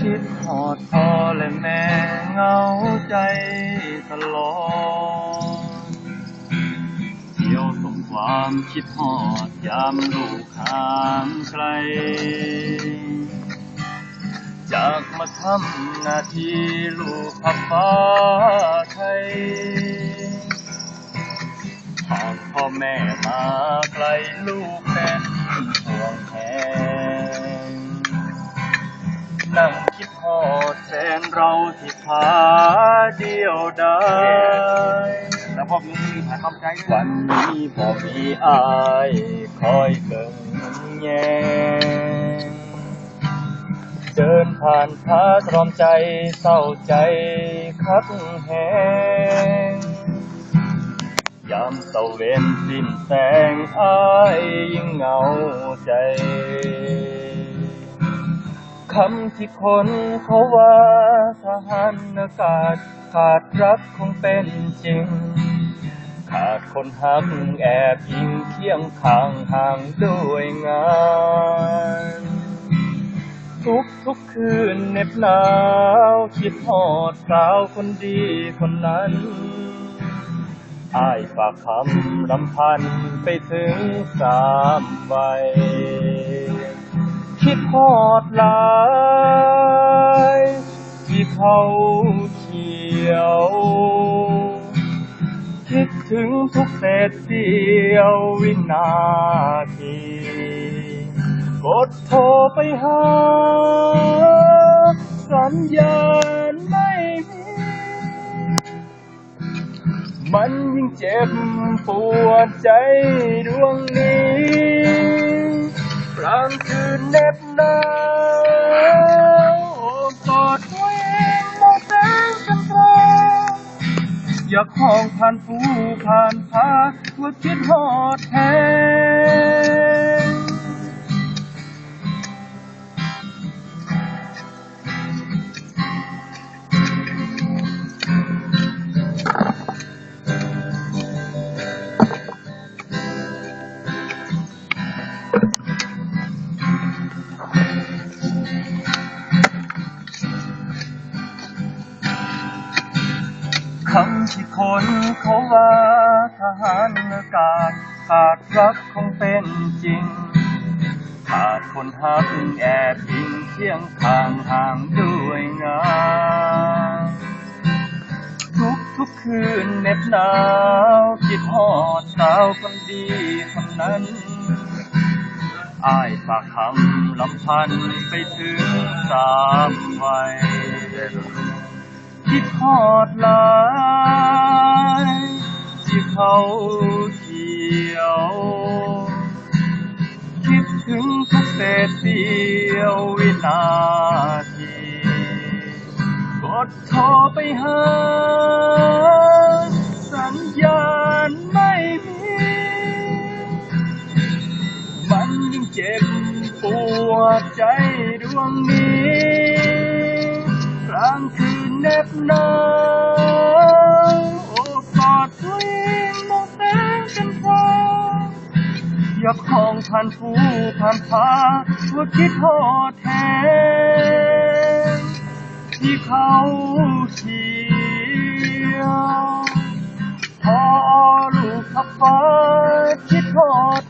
คิดหอดพอและแม่เงาใจตลอดเที่ยวส่งความคิดหอดยามลูกห่างไกล จากมาทำหน้าที่ลูกพับฟ้าไทยหากพ่อแม่มาไกลลูกเป็นห่วงแทนนั่ง ที่พาเดียวดายแล้วพอมีหาคำใจวันนี้บ่มีอายคอยเบิ่งแยงเดินผ่านพาตรอมใจเศร้าใจคักแหงยามตะเวนสิ้นแสงอายยิ่งเหงาใจ คำที่คนเขาว่าทหารอากาศขาดรักคงเป็นจริง ขาดคนหักแอบยิงเคียงข้างห่างด้วยงานทุกทุกคืนเหน็บหนาวคิดหอดสาวคนดีคนนั้นอายฝากคำรำพันไปถึงสามวัย คิดฮอดหลายที่เขาเขียว คิดถึงทุกเศษเสียววินาที กดโทรไปหา สัญญาณไม่มี มันยิ่งเจ็บปวดใจดวงนี้ กลางคืนเน็บหนาวโอบกอดตัวเองมองแสงจันทราอยากห้องผ่านฟูผ่านพาว่าคิดฮอดแทน คำที่คนเขาว่าทหารอากาศขาดรักคงเป็นจริง ขาดคนหักแอบยิงเคียงข้างห่างด้วยงานทุกทุกคืนเหน็บหนาวคิดฮอดสาวคนดีคนนั้นอายฝากคำลำพันไปถึงสามวัย คิดฮอดหลายที่เขาเขียว คิดถึงทุกเศษเสียววินาทีกดโทรไปหา สัญญาณไม่มี มันยิ่งเจ็บปวดใจดวงนี้กลางคืน เน็บหนาวโอบกอดตัวเองมองแสงจันทราอยากห้องผ่านฟูผ่านฟ้าว่าคิดทอดแทนที่เขาเขียพอลูกขับฟ้าคิดทอดแท